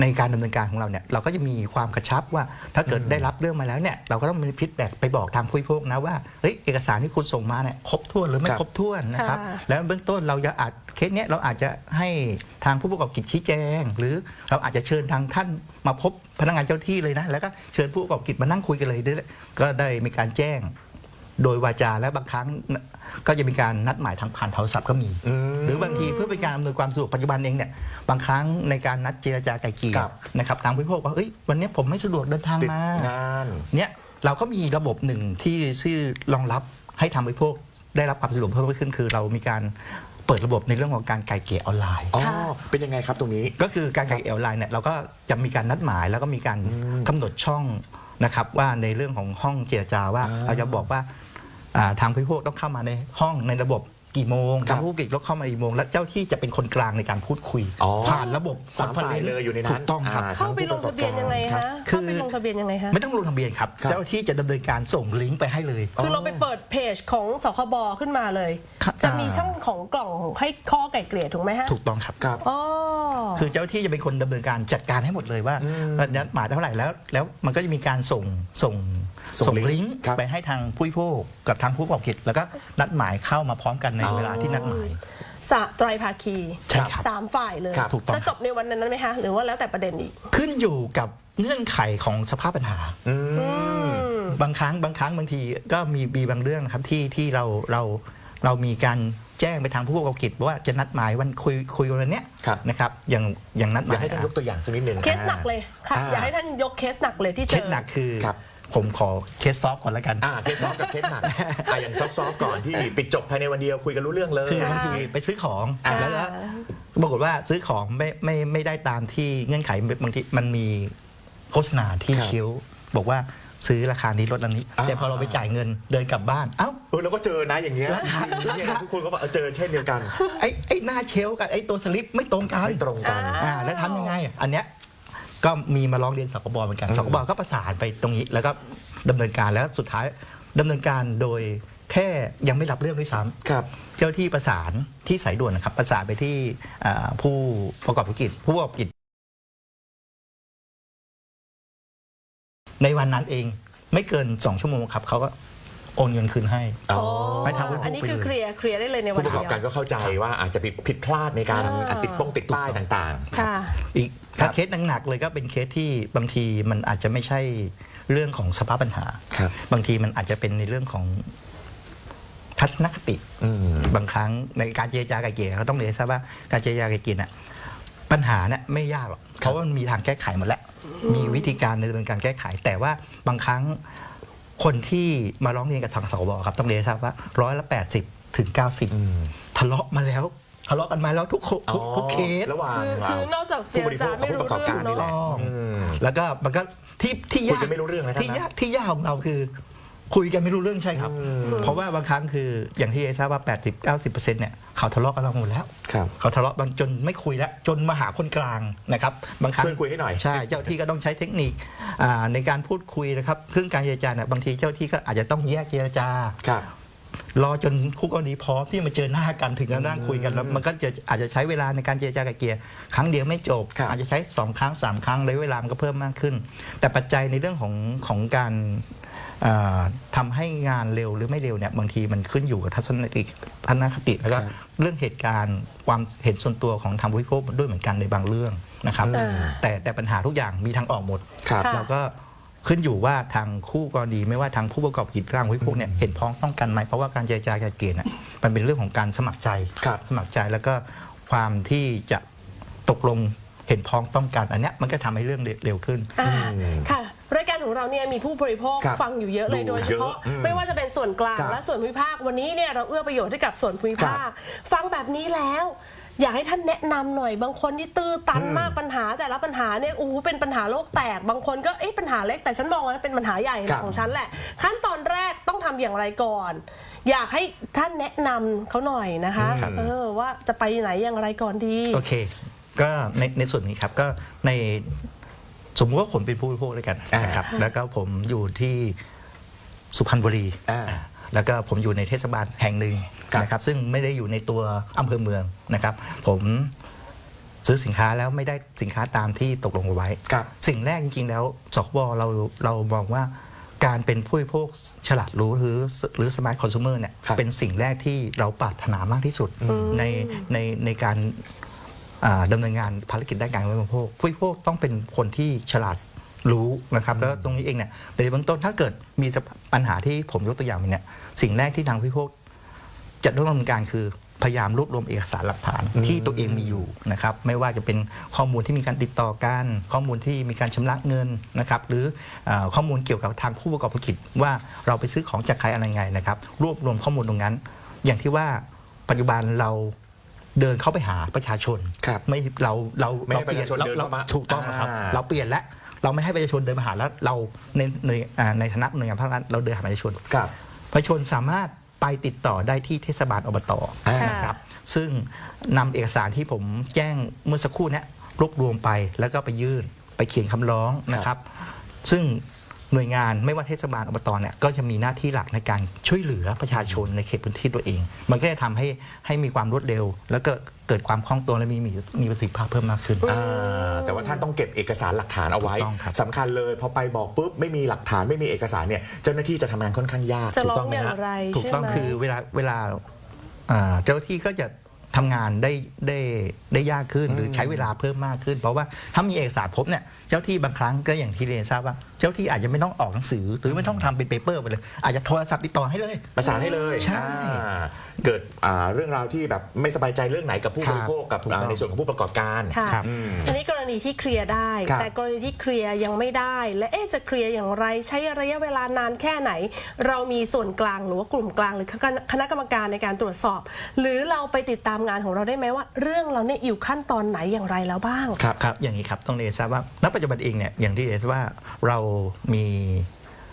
C: ในการดำเนินการของเราเนี่ยเราก็จะมีความกระชับว่า ถ้าเกิดได้รับเรื่องมาแล้วเนี่ยเราก็ต้องมีฟีดแบ็กไปบอกทางผู้บริโภคนะว่าเฮ้ยเอกสารที่คุณส่งมาเนี่ยครบถ้วนหรือไม่
A: ครับ
C: ครบถ้วนนะครับ
B: ค่ะ
C: แล้วเบื้องต้นเราจะอาจเคสเนี้ยเราอาจจะให้ทางผู้ประกอบกิจชี้แจง หรือเราอาจจะเชิญทางท่านมาพบพนักงานเจ้าที่เลยนะแล้วก็เชิญผู้ประกอบกิจมานั่งคุยกันเลยได้ก็ได้มีการแจ้ง โดยวาจาและบางครั้งก็จะมีการนัดหมายทางผ่านโทรศัพท์ก็มี
A: อืม
C: หรือบางทีเพื่อเป็นการอำนวยความสะดวกปัจจุบันเองเนี่ยบางครั้งในการนัดเจรจาไกลเกลี่ย
A: ครับ
C: นะครับทางผู้บริโภคว่าเอ้ยวันนี้ผมไม่สะดวกเดินทาง
A: ติด
C: มา
A: งาน
C: เนี่ยเราก็มีระบบหนึ่งที่ชื่อรองรับให้ทางบริโภคได้รับความสะดวกเพิ่มขึ้นคือ เรามีการเปิดระบบในเรื่องของการไกลเกลี่ยออนไลน์
A: อ๋อ
B: ค่ะ
A: เป็นยังไงครับตรงนี้
C: ก็คือการไกลเกลี่ยออนไลน์เนี่ยเราก็จะมีการนัดหมายแล้วก็มีการ
A: อืม
C: กำหนดช่องนะครับว่าในเรื่องของห้องเจรจาว่า
A: อ่า
C: เราจะบอกว่าอ่า ทางผู้บริโภคต้องเข้ามาในห้องในระบบกี่โมง
A: ครั
C: ทา
A: บ
C: งผู้บริโภคต้องเข้ามากี่โมง และเจ้าที่จะเป็นคนกลางในการพูดคุย
A: อ๋อ
C: ผ่านระบบ
A: สามฝ่ายเลยอยู่ในนั้น
C: ถูกต้องครับ
A: อ่า
B: เข้าไปลงทะเบียนยังไง
A: ครั
B: ฮะ
A: บ
B: เข้าไปลงทะเบียนยังไงฮะ
C: ไม่ต้องลงทะเบียนครับ
A: ครับ
C: เจ้าที่จะดำเนินการส่งลิงก์ไปให้เลย
B: คือเราไปเปิดเพจของสคบขึ้นมาเลย
C: ครับ
B: จะมีช่องของกล่องให้ข้อไก่เกลี่ยถูกไหมฮะ
C: ถูกต้องครับ
A: ครับ
B: อ๋อ
C: คือเจ้าที่จะเป็นคนดำเนินการจัดการให้หมดเลยว่า
A: อืม
C: นัดหมายเท่าไหร่แล้ว แล้วมันก็จะมีการส่งส่ง
A: ส่ง
C: ส่ง
A: ลิ
C: ลิ
A: ง
C: ง
A: ก์
C: ก์
A: ครับ
C: ไปให้ทางผู้บริโภคกับทางผู้ประกอบกิจแล้วก็นัดหมายเข้ามาพร้อมกันใน
A: อ๋อ
C: เวลาที่นัดหมาย
B: สะไตรภาคี
C: ใช่ครับ
B: สามฝ่ายเลย
A: ครับ
C: ถูกต้อง
B: จะจบในวันนั้นไหมคะ หรือว่าแล้วแต่ประเด็นอีก
C: ขึ้นอยู่กับเงื่อนไขของสภาพปัญหา
A: อืม
C: บางครั้งบางครั้งบางทีก็มีมีบางเรื่องนะครับที่ที่เราเราเรามีการแจ้งไปทางผู้ประกอบกิจว่าจะนัดหมายวันคุยคุยวันเนี้ย
A: ครับ
C: นะครับอย่างอย่างนัดหาย
A: อยากให้ท่านยกตัวอย่างสักนิดหนึ่ง
B: เคสหนักเลยค่ะอยากให้ท่านยกเคสหนักเลยที่เจ
C: เคส
B: อ
C: หนักคือ
A: ครับ
C: ผมขอเคสซอฟต์ก่อนแล้วกัน
A: อ่าเคสซอฟต์กับเคสหนักอ่าอย่างซอฟต์ๆก่อนที่ปิดจบภายในวันเดียวคุยกันรู้เรื่องเลย
C: คือบาง
B: ค่ะ
C: ทีไปซื้อของ
B: อ่า
C: แล้วแล้วปรากฏว่าซื้อของไม่ไม่ไม่ได้ตามที่เงื่อนไขบางทีมันมีโฆษณาที่
A: ครับ
C: คิ้ว บอกว่าซื้อราคานี้ลดอันนี้
A: อ่า
C: แต่พอเราไปจ่ายเงินเดินกลับบ้าน เอ้า
A: เออเราก็เจอนะอย่างเงี้ย
C: ราคา
A: เนี่ยทุกคนก็บอกเออเจอเช่นเดียวกัน
C: ไอ้ไอ้หน้าเชลฟ์กับไอ้ตัวสลิปไม่ตรงกัน
A: ไม่ตรงกัน
C: อ่าแล้วทำยังไงอันเนี้ย ก็มีมาร้องเรียนสคบเหมือนกัน
A: อืม
C: สคบก็ประสานไปตรงนี้แล้วก็ดำเนินการแล้วสุดท้ายดำเนินการโดยแค่ยังไม่รับเรื่องด้วยซ้ำ
A: ครับ
C: เจ้าที่ประสานที่สายด่วนนะครับ ประสานไปที่อ่าผู้ประกอบธุรกิจ ผู้ประกอบกิจ ในวันนั้นเองไม่เกิน2ชั่วโมงครับเขาก็ โอนเงินคืนให้
A: อ๋อ
C: ไม่ทำให้ผู้
B: อันนี้
C: ไป
B: คือ
C: เลย
B: เคลียร์เคลียร์ได้เลยในวัน
A: ผู้ประกอบ
B: เดียว
A: การก็เข้าใจว่าอาจจะผิดผิดพลาดในการ
B: อ่า
A: อะติดป้องติดป้ายต่าง
B: ค่ะ
C: อีก
A: ครั
C: ถ้า
A: บ
C: เคสหนักๆเลยก็เป็นเคสที่บางทีมันอาจจะไม่ใช่เรื่องของสภาพปัญหา
A: ๆครับ
C: บางทีมันอาจจะเป็นในเรื่องของทัศนคติ
A: อืม
C: บางครั้งในการเจรจาไกลเกลี่ยเขาต้องเรียนทราบว่าการเจรจาไกลเกลี่ยน่ะปัญหาเนี่ยไม่ยากหรอกเพราะว่ามันมีทางแก้ไขหมดแล้ว มีวิธีการในเรื่องการแก้ไข แต่ว่าบางครั้ง คนที่มาร้องเรียนกับทางสคบครับต้องเรียนทราบว่าร้อยละแปดสิบถึงเก้าสิบ
A: อืม
C: ทะเลาะมาแล้วทะเลาะกันมาแล้วทุกคนทุกทุกเคส
A: ระหว่าง
B: คือคือนอกจากเจ
A: ผู้บ
B: ร
A: ริโภ
B: จา
A: คกับ
B: ไม่
A: ผู้
B: รู้
A: ประกอบการนี่แหละ
C: ต้อง
A: อืม
C: แล้วก็มันก็ที่ที่
A: คุ
C: ยายก
A: กันไม่รู้เรื่องนะท่าน
C: ที่
A: นะ
C: ยากที่ยากของเราคือ คุยกันไม่รู้เรื่องใช่ครับ
A: อืม
C: เพราะว่าบางครั้งคืออย่างที่เอทราบว่า 80-90%เนี่ยเขาทะเลาะกันมาหมดแล้ว
A: ครับ
C: เขาทะเลาะกันจนไม่คุยแล้ว จนมาหาคนกลางนะครับบางครั้ง
A: ช่วยคุยให้หน่อย
C: ใช่ เจ้าที่ก็ต้องใช้เทคนิคอ่าในการพูดคุยนะครับซึ่งการเจรจาเนี่ยบางทีเจ้าที่ก็อาจจะต้องแยกเจรจา
A: ครับ
C: รอจนคู่กรณีพร้อมที่มาเจอหน้ากันถึงจะนั่งคุยกันแล้วมันก็จะอาจจะใช้เวลาในการเจรจาไกลเกลี่ยครั้งเดียวไม่จบ
A: ครับ
C: อาจจะใช้สองครั้งสามครั้งเลยเวลามันก็เพิ่มมากขึ้น แต่ปัจจัยในเรื่องของของการเอ่อ ทำให้งานเร็วหรือไม่เร็วเนี่ยบางทีมันขึ้นอยู่กับทัศนคติทัศนคติแล้วก็
A: ครับ
C: เรื่องเหตุการณ์ความเห็นส่วนตัวของทางผู้บริโภคด้วยเหมือนกันในบางเรื่องนะครับ
B: อ่า
C: แต่แต่ปัญหาทุกอย่างมีทางออกหมด
A: ครับ
B: ค่ะ
C: เราก็ขึ้นอยู่ว่าทางคู่กรณีไม่ว่าทางผู้ประกอบกิจร่างผู้บริโภคเนี่ยเห็นพ้องต้องกันไหมเพราะว่าการเจรจาการเกณฑ์น่ะมันเป็นเรื่องของการสมัครใจ
A: ครับ
C: สมัครใจแล้วก็ความที่จะตกลงเห็นพ้องต้องกันอันเนี้ยมันก็ทำให้เรื่องเร็วขึ้น
B: อ่าค่ะรายการ ของเราเนี่ยมีผู้บริโภค
A: ครับ
B: ฟังอยู่เยอะเลย
A: ดู
B: โดยเฉพาะ
A: เยอะอืม
B: ไม่ว่าจะเป็นส่วนกลาง
A: ครับ
B: และส่วนภูมิภาควันนี้เนี่ยเราเอื้อประโยชน์ให้กับส่วนภูมิภาค ฟังแบบนี้แล้ว อยากให้ท่านแนะนำหน่อยบางคนที่ตื้อตัน
A: อืม
B: มากปัญหาแต่ละปัญหาเนี่ยโอ้โหเป็นปัญหาโลกแตก บางคนก็เอ๊ะปัญหาเล็กแต่ฉันมองว่าเป็นปัญหาใหญ่
A: ครับ
B: ของฉันแหละ ขั้นตอนแรกต้องทำอย่างไรก่อน อยากให้ท่านแนะนำเขาหน่อยนะคะ
A: ครับ
B: เออว่าจะไปไหนอย่างไรก่อนดี
C: โอเค ก็ในในส่วนนี้ครับก็ใน สมมติว่าผมเป็นผู้บริโภคด้วยกัน
A: อ่าน
C: นะครับแล้วก็ผมอยู่ที่สุพรรณบุรี
A: อ่า
C: แล้วก็ผมอยู่ในเทศบาลแห่งหนึ่ง
A: ครับ
C: นะครับ ซึ่งไม่ได้อยู่ในตัวอำเภอเมืองนะครับ ผมซื้อสินค้าแล้วไม่ได้สินค้าตามที่ตกลงเอาไว้
A: ครับ
C: สิ่งแรกจริงๆ แล้วสคบเราเรามองว่าการเป็นผู้บริโภคฉลาดรู้หรือหรือสมาร์ทคอน sumer เนี่ย
A: ครับ
C: เป็นสิ่งแรกที่เราปรารถนามากที่สุดในในในการ อ่าดำเนินงานภารกิจด้านการบริโภคผู้บริโภคต้องเป็นคนที่ฉลาดรู้นะครับแล้วตรงนี้เองเนี่ยในเบื้องต้นถ้าเกิดมีปัญหาที่ผมยกตัวอย่างไปเนี่ยสิ่งแรกที่ทางผู้บริโภคจะต้องดำเนินการคือพยายามรวบรวมเอกสารหลักฐานที่ตัวเองมีอยู่นะครับไม่ว่าจะเป็นข้อมูลที่มีการติดต่อกันข้อมูลที่มีการชำระเงินนะครับหรือเออข้อมูลเกี่ยวกับทางผู้ประกอบธุรกิจว่าเราไปซื้อของจากใครอะไรไงนะครับ รวบรวมข้อมูลตรงนั้น อย่างที่ว่าปัจจุบันเรา เดินเข้าไปหาประชาชน
A: ครับ
C: ไม่เราเรา
A: ไม่ให้
C: เราเปลี่ยน
A: ประชาชนเดินเข้ามา
C: ถูกต้องนะครับ
A: อ่า
C: เราเปลี่ยนแล้วเราไม่ให้ประชาชนเดินมาหาแล้วเราในในอ่าในฐานะหน่วยงานภาครัฐเราเดินหาประชาชน
A: ครับ
C: ประชาชนสามารถไปติดต่อได้ที่เทศบาลอบต
A: อ่า
C: นะครับซึ่งนำเอกสารที่ผมแจ้งเมื่อสักครู่เนี้ยรวบรวมไปแล้วก็ไปยื่นไปเขียนคำร้องนะครับ ซึ่ง หน่วยงานไม่ว่าเทศบาลอบตเนี่ยก็จะมีหน้าที่หลักในการช่วยเหลือประชาชนในเขตพื้นที่ตัวเอง มันก็จะทำให้ให้มีความรวดเร็ว แล้วก็เกิดความคล่องตัวและมีมีมีประสิทธิภาพเพิ่มมากขึ้น
A: อ่าแต่ว่าท่านต้องเก็บเอกสารหลักฐานเอาไว้
C: ถูกต้องครับ
A: สำคัญเลยพอไปบอกปุ๊บไม่มีหลักฐานไม่มีเอกสารเนี่ยเจ้าหน้าที่จะทำงานค่อนข้างยาก
B: จะ
A: ถู
B: ร้
A: ก
B: อ
A: ต้องงไหม
B: อย่า
A: ฮะ
B: งไร
C: ถูกต้อง
B: ใช่ไหม
C: คือเวลาเวลาอ่าเจ้าหน้าที่ก็จะ ทำงานได้ได้ได้ยากขึ้นหรือใช้เวลาเพิ่มมากขึ้น เพราะว่าถ้ามีเอกสารพบเนี่ยเจ้าที่บางครั้งก็อย่างที่เรียนทราบว่า เจ้าที่อาจจะไม่ต้องออกหนังสือ หรือไม่ต้องทำเป็นเปเปอร์ไปเลย อาจจะโทรศัพท์ติดต่อให้เลย
A: ประสานให้เลย
C: ใช่
A: อ่าเกิดอ่าเรื่องราวที่แบบไม่สบายใจเรื่องไหนกับผู้
C: ครับ
A: บริโภคกับ
C: ถูกต้อง
A: อ่าในส่วนของผู้ประกอบการ
B: ค่ะ
C: ครับ
A: อืม
B: อันนี้กรณีที่เคลียร์ได้
A: ครับ
B: แต่กรณีที่เคลียร์ยังไม่ได้ และเอ๊ะจะเคลียร์อย่างไรใช้ระยะเวลานานแค่ไหน เรามีส่วนกลางหรือว่ากลุ่มกลางหรือคณะคณะกรรมการในการตรวจสอบ หรือเราไปติดตามงานของเราได้ไหมว่า เรื่องเราเนี่ยอยู่ขั้นตอนไหนอย่างไรแล้วบ้าง
A: ครับ
C: ครับอย่างนี้ครับต้องเรียนทราบว่าณปัจจุบันเองเนี่ยอย่างที่เรียนทราบว่าเรามี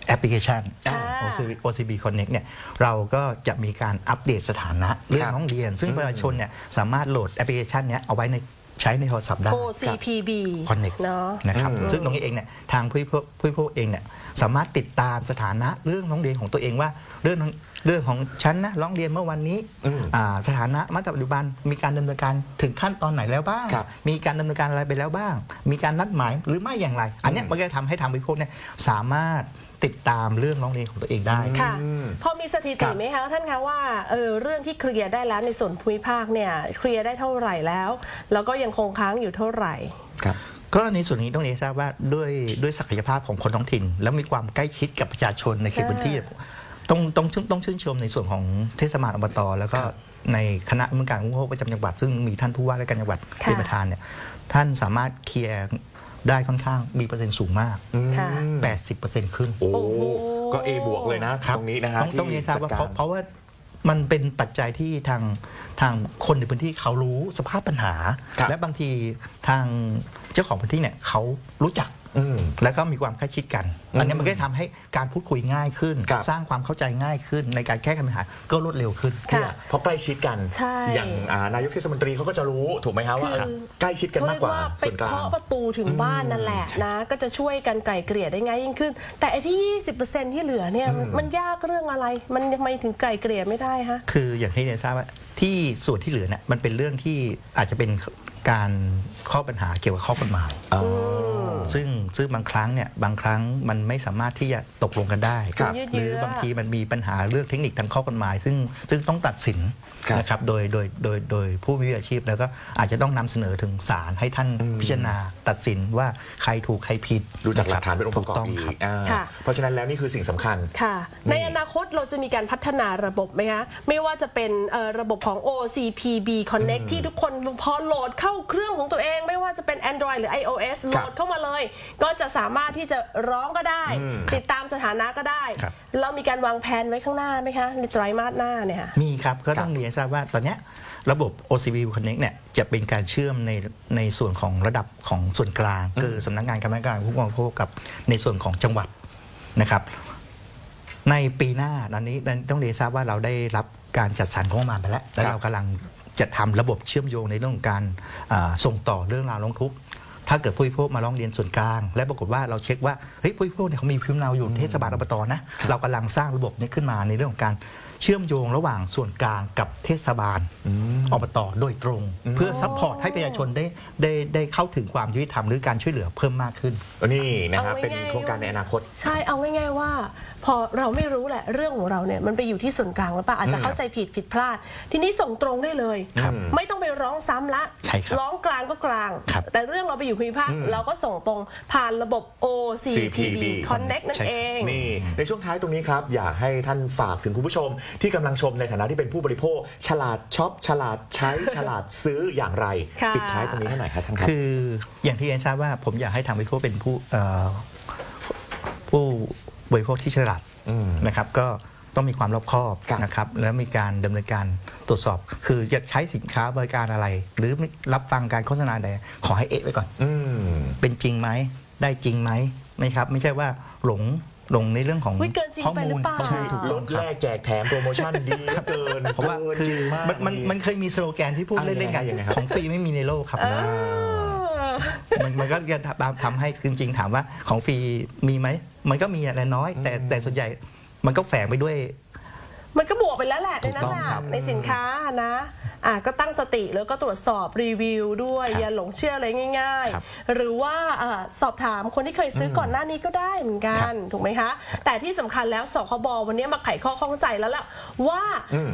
C: แอปพลิเคชัน
B: อ่า
C: OCB OCB Connect เนี่ยเราก็จะมีการอัปเดตสถานะเรื่อง
A: ครับ
C: น้องเรียน ซึ่งประชาชนเนี่ยสามารถโหลดแอปพลิเคชันเนี้ยเอาไว้ในใช้ในโทรศัพท์ได้
B: OCPB
C: Connect
B: เนาะ
C: นะครับ
A: อืม
C: ซึ่งตรงนี้เองเนี่ยทางผู้บริโภคผู้บริโภคเองเนี่ยสามารถติดตามสถานะเรื่องน้องเรียนของตัวเองว่าเรื่องของ เรื่องของฉันนะร้องเรียนเมื่อวันนี้
A: อืม
C: อ่าสถานะมาตรปัจจุบันมีการดำเนินการถึงขั้นตอนไหนแล้วบ้าง
A: ครับ
C: มีการดำเนินการอะไรไปแล้วบ้าง มีการนัดหมายหรือไม่อย่างไร อันเนี้ยมันก็จะทำให้ทางบริโภคเนี่ยสามารถติดตามเรื่องร้องเรียนของตัวเองได้
B: ค่ะ
A: อืม
B: พอมีสถิ
A: ครั
B: ติ
A: บ
B: ไหมคะท่านคะว่าเออเรื่องที่เคลียร์ได้แล้วในส่วนภูมิภาคเนี่ยเคลียร์ได้เท่าไหร่แล้ว แล้วก็ยังคงค้างอยู่เท่าไหร่
A: ครับ
C: ก็ในส่วนนี้ต้องเรียนทราบว่าด้วยด้วยศักยภาพของคนท้องถิ่น แล้วมีความใกล้ชิดกับประชาชนในเขตพื้นที่ ต้องต้องต้องต้องชื่นชมในส่วนของเทศบาลอบตแล้วก็
A: ครับ
C: ในคณะกรรมการผู้บริโภคประจำจังหวัดซึ่งมีท่านผู้ว่าราชการจังหวัด
B: ค่ะ
C: เป็นประธานเนี่ยท่านสามารถเคลียร์ได้ค่อนข้างมีเปอร์เซ็นต์สูงมาก
B: ค่ะ
C: 80%ขึ้น
A: โอ้
B: โอ้โห
A: ก็ A บวกเลยนะ ตรงนี้นะฮะ
C: ต้องต้องเรียนทราบว่า
A: จัด
C: เพราะเพราะว่ามันเป็นปัจจัยที่ทางทางคนในพื้นที่เขารู้สภาพปัญหา
A: ครับ
C: และบางทีทางเจ้าของพื้นที่เนี่ยเขารู้จัก
A: อืม
C: แล้วก็มีความใกล้ชิดกัน
A: อืม
C: อันนี้มันก็ทำให้การพูดคุยง่ายขึ้น
A: ครับ
C: สร้างความเข้าใจง่ายขึ้นในการแก้ไขปัญหาก็รวดเร็วขึ้น
B: ค่ะ
A: เนี่ยเพราะใกล้ชิดกัน
B: ใช่
A: อย่างอ่านายกเทศมนตรีเขาก็จะรู้ถูกไหมฮะว่า
B: คือ
A: ใกล้ชิดกันมากกว่า
B: เขเรีย
A: ส่วนกลาง
B: ไปเคาะประตูถึงบ้านนั่นแหละนะ ก็จะช่วยกันไกล่เกลี่ยได้ง่ายยิ่งขึ้น แต่ไอ้ที่ 20%ที่เหลือเนี่ยมันยากเรื่องอะไร มันทำไมถึงไกล่เกลี่ยไม่ได้ฮะ
C: คืออย่างที่เรียนทราบว่าทที่ส่วนที่เหลือเนี่ยมันเป็นเรื่องที่อาจจะเป็นการข้อปัญหาเกี่ยวกับข้อกฎหมาย
A: อ๋อ
C: ซึ่งซึ่งบางครั้งเนี่ยบางครั้งมันไม่สามารถที่จะตกลงกันได้
A: ครับ
B: ยืด
C: ห
B: เยื้
C: รือ
B: อ
C: บางทีมันมีปัญหาเรื่องเทคนิคทางข้อกฎหมาย ซึ่งซึ่งต้องตัดสิน
A: ครับ
C: นะครับโดยโดยโดยโดยผู้มีอาชีพแล้วก็อาจจะต้องนำเสนอถึงศาลให้ท่านพิจารณาตัดสินว่าใครถูกใครผิด
A: ดูจากหลักฐานเป็นองค์ประกอบ
C: ถูต้
A: ดี
C: ครับ
A: อ่า
B: ค่ะ
A: เพราะฉะนั้นแล้วนี่คือสิ่งสำคัญ
B: ค่ะ
A: นี่
B: ในอนาคตเราจะมีการพัฒนาระบบไหมคะ ไม่ว่าจะเป็นเอ่อระบบของ OCPB Connect ที่ทุกคนพอโหลดเข้าเครื่องของตัวเอง ไม่ว่าจะเป็น Android หรือ iOS โหลดเข้ามาเลยก็จะสามารถที่จะร้องก็ได้ติดตามสถานะก็ได้
C: ครับ
B: เรามีการวางแผนไว้ข้างหน้าไหมคะ ในไตรมาสหน้าเนี่ยค่ะ
C: มีครับ ก็ต้องเรียนให้ทราบว่าตอนเนี้ยระบบ OCB Connect เนี่ยจะเป็นการเชื่อมในในส่วนของระดับของส่วนกลาง คือสำนักงานคณะกรรมการผู้บริโภคกับในส่วนของจังหวัดนะครับ ในปีหน้าตอนนี้ต้องเรียนทราบว่าเราได้รับการจัดสรรงบประมาณไปแล้วและ
A: ครับ
C: เรากำลังจะทำระบบเชื่อมโยงในเรื่องของการอ่าส่งต่อเรื่องราวร้องทุกข์ ถ้าเกิดผู้บริโภคมาร้องเรียนส่วนกลาง และปรากฏว่าเราเช็คว่าเฮ้ยผู้บริโภคเนี่ยเขามีพิมพ์เนาอยู่เทศบาลอบตนะเรากำลังสร้างระบบนี้ขึ้นมาในเรื่องของการ เชื่อมโยงระหว่างส่วนกลางกับเทศบาลอบตโดยตรง เพื่อซัพพอร์ตให้ประชาชนได้ได้ได้เข้าถึงความยุติธรรมหรือการช่วยเหลือเพิ่มมากขึ้น
A: นี่นะฮะ
B: เอาง่ายๆ
A: เป็นโครงการในอนาคต
B: ใช่เอาง่ายๆว่า พอเราไม่รู้แหละเรื่องของเราเนี่ยมันไปอยู่ที่ส่วนกลางแล้วป่ะอาจจะเข้าใจผิดผิดพลาด ทีนี้ส่งตรงได้เลย
C: ครับ
B: ไม่ต้องไปร้องซ้ำละ
C: ใช่ครับ
B: ร้องกลางก็กลาง
C: ครับ
B: แต่เรื่องเราไปอยู่ภูมิภาคเราก็ส่งตรงผ่านระบบ OCPB Connect นั่น
C: ใช่ครับ
B: เอง
A: นี่ ในช่วงท้ายตรงนี้ครับ อยากให้ท่านฝากถึงคุณผู้ชมที่กำลังชมในฐานะที่เป็นผู้บริโภค ฉลาดช็อปฉลาดใช้ฉลาดซื้ออย่างไร
B: ค่ะ
A: ปิดท้ายตรงนี้ให้หน่อยครับท่านครับ
C: คืออย่างที่เรียนทราบว่าผมอยากให้ทางบริโภคเป็นผู้เอ่อผู้บริโภคที่ฉลาด
A: อืม
C: นะครับ ก็ต้องมีความรอบคอบ
A: ครับ
C: นะครับ แล้วมีการดำเนินการตรวจสอบ คือจะใช้สินค้าบริการอะไร หรือรับฟังการโฆษณาใดขอให้เอะไว้ก่อน
A: อืม
C: เป็นจริงไหมได้จริงไหมไม่ครับ ไม่ใช่ว่าหลงหลงในเรื่องของ
B: อุ๊ยเกินจริง
C: ข้อ
B: ไปหรื
C: มู
B: อ
C: ล
B: เปล่า
C: ใช่ถูก
A: ล
C: ต้อง
A: ด
C: ค
A: แล
C: รับ
A: กแจกแถมโปรโมชั่นดีเกิน
C: เพราะว่า
A: กิน
C: คื
A: จ
C: อ
A: ริงมาก
C: มันมันมันเคยมีสโลแกนที่พูด
A: อะ
C: เล่นๆกัน
A: ยังไงครับ
C: ของฟรีไม่มีในโลกครับ
B: เออ
C: มันมันก็จะทำทำให้จริงๆ ถามว่าของฟรีมีไหมมันก็มีอะไรน้อย แต่แต่ส่วนใหญ่มันก็แฝงไปด้วย
B: มันก็บวกไปแล้วแหละในนั้น
C: ถูกต้อง
B: น่ะ
C: ครับ
B: ในสินค้านะอะก็ตั้งสติแล้วก็ตรวจสอบรีวิวด้วย
C: ครับ
B: อย่าหลงเชื่ออะไรง่าย
C: ครับ
B: ๆ หรือว่าอะสอบถามคนที่เคยซื้ออก่อนหน้านี้ก็ได้เหมือนกั
C: ครั
B: น
C: บ
B: ถูกไหมคะ แต่ที่สำคัญแล้วสคบวันนี้มาไขข้อข้องใจแล้วล่ะว่า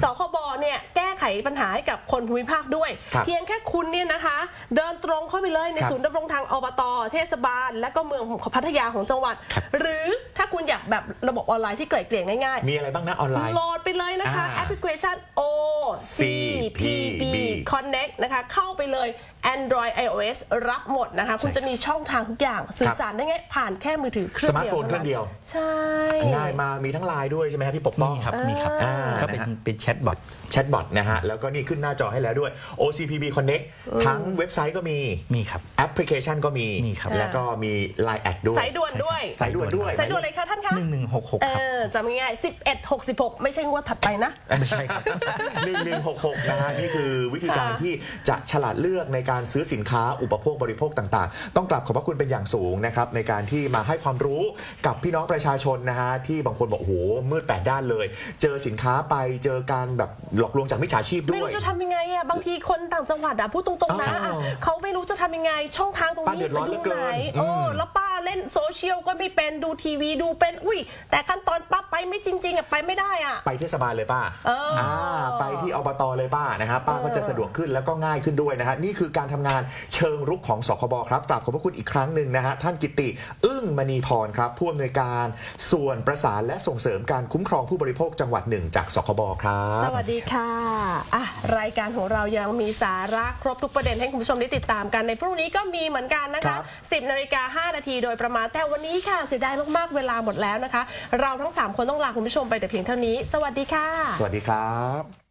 B: สคบเนี่ยแก้ไขปัญหาให้กับคนภูมิภาคด้วย
A: ครับ
B: เพียงแค่คุณเนี่ยนะคะ เดินตรงเข้าไปเลยใน
A: ครับ
B: ศูนย์ดำรงทางอบต เทศบาล และก็เมืองของพัทยาของจังหวัด
C: ครับ
B: หรือถ้าคุณอยากแบบระบบออนไลน์ที่ไกล่เกลี่ยง่ายๆ
A: มีอะไรบ้างนะออนไลน์
B: โหลดไปเลยนะคะ
A: อ่า
B: แอปพลิเคชัน OCPB Connect นะคะ เข้าไปเลย Android iOS รับหมดนะคะ คุณจะมีช่องทางทุกอย่างสื่อสารได้ไงายผ่านแค่มือถือเครื่อง
A: สมาร์ทโฟนเครื่องเดียว
B: ใช่
A: ง่ายมามีทั้งไลน์ด้วยใช่ไหมครับพี่ปกป้อง
C: มีครับ มีครับ
A: อ่า
C: ก็เป็น
A: นะฮะ
C: เป็นแชทบอท
A: แชทบอทนะฮะ แล้วก็นี่ขึ้นหน้าจอให้แล้วด้วย OCPB Connect ทั้งเว็บไซต์ก็มี
C: มีครับ
A: แอปพลิเคชันก็มี
C: มีครับ
A: แล้วก็มี Line แอดด้วย
B: สายด่วนด้วย
A: สายด่วนด้วย
B: สายด่วนเลยค่ะท่านคะ
C: หนึ่งหนึ่งหกหก
B: เอ
C: ครับ
B: อจำง่ายๆ11 66ไม่ใช่งวดถัดไปนะ
C: ไม่ใช่ครับ
A: 1166นะฮะ นี่คือวิธีการ
B: ค่ะ
A: ที่จะฉลาดเลือกในการซื้อสินค้าอุปโภคบริโภคต่างๆ ต้องกลับขอบพระคุณเป็นอย่างสูงนะครับในการที่มาให้ความรู้กับพี่น้องประชาชนนะฮะที่บางคนบอกโอ้โหมืดแปดด้านเลย เจอสินค้าไปเจอการแบบหลอกลวงจากมิจฉาชีพด้
B: ไม่
A: วย
B: รู้จะทำยังไงอะบางทีคนต่างจังหวัดอะพูดตรงๆนะ
A: อ้าว
B: อะเขาไม่รู้จะทำยังไงช่องทางตรง
A: ป้า
B: นี้
A: เดือดร้อนเหลือเกิน
B: ไป
A: อื
B: ดูไหน
A: ม
B: โอ้แล้วป้า เล่นโซเชียลก็ไม่เป็นดูทีวีดูเป็นอุ้ย แต่ขั้นตอนป้าไปไม่จริงๆอะไปไม่ได้อะ
A: ไปเทศบาลเลยป้า
B: เอออ่
A: ไปที่อบตเลยป้านะครับป้าก็จะสะดวกขึ้นแล้วก็ง่ายขึ้นด้วยนะฮะนี่คือการทำงานเชิงรุกของสคบครับกราบขอบพระคุณอีกครั้งหนึ่งนะฮะท่านกิติ อึ้งมณีพรครับผู้อำนวยการส่วนประสานและส่งเสริมการคุ้มครองผู้บริโภคจังหวัดหนึ่งจากสคบครับ
B: สวัสดีค่ะอะ รายการของเรายังมีสาระครบทุกประเด็นให้คุณผู้ชมได้ติดตามกันในพรุ่งนี้ก็มีเหมือนกันนะ
A: ครั
B: คะ
A: บ
B: 10นาฬิกา5นาทีโดยประมาณแต่วันนี้ค่ะเสียดายมากๆเวลาหมดแล้วนะคะ เราทั้ง 3 คนต้องลาคุณผู้ชมไปแต่เพียงเท่านี้ สวัสดีค่ะ
A: สวัสดีครับ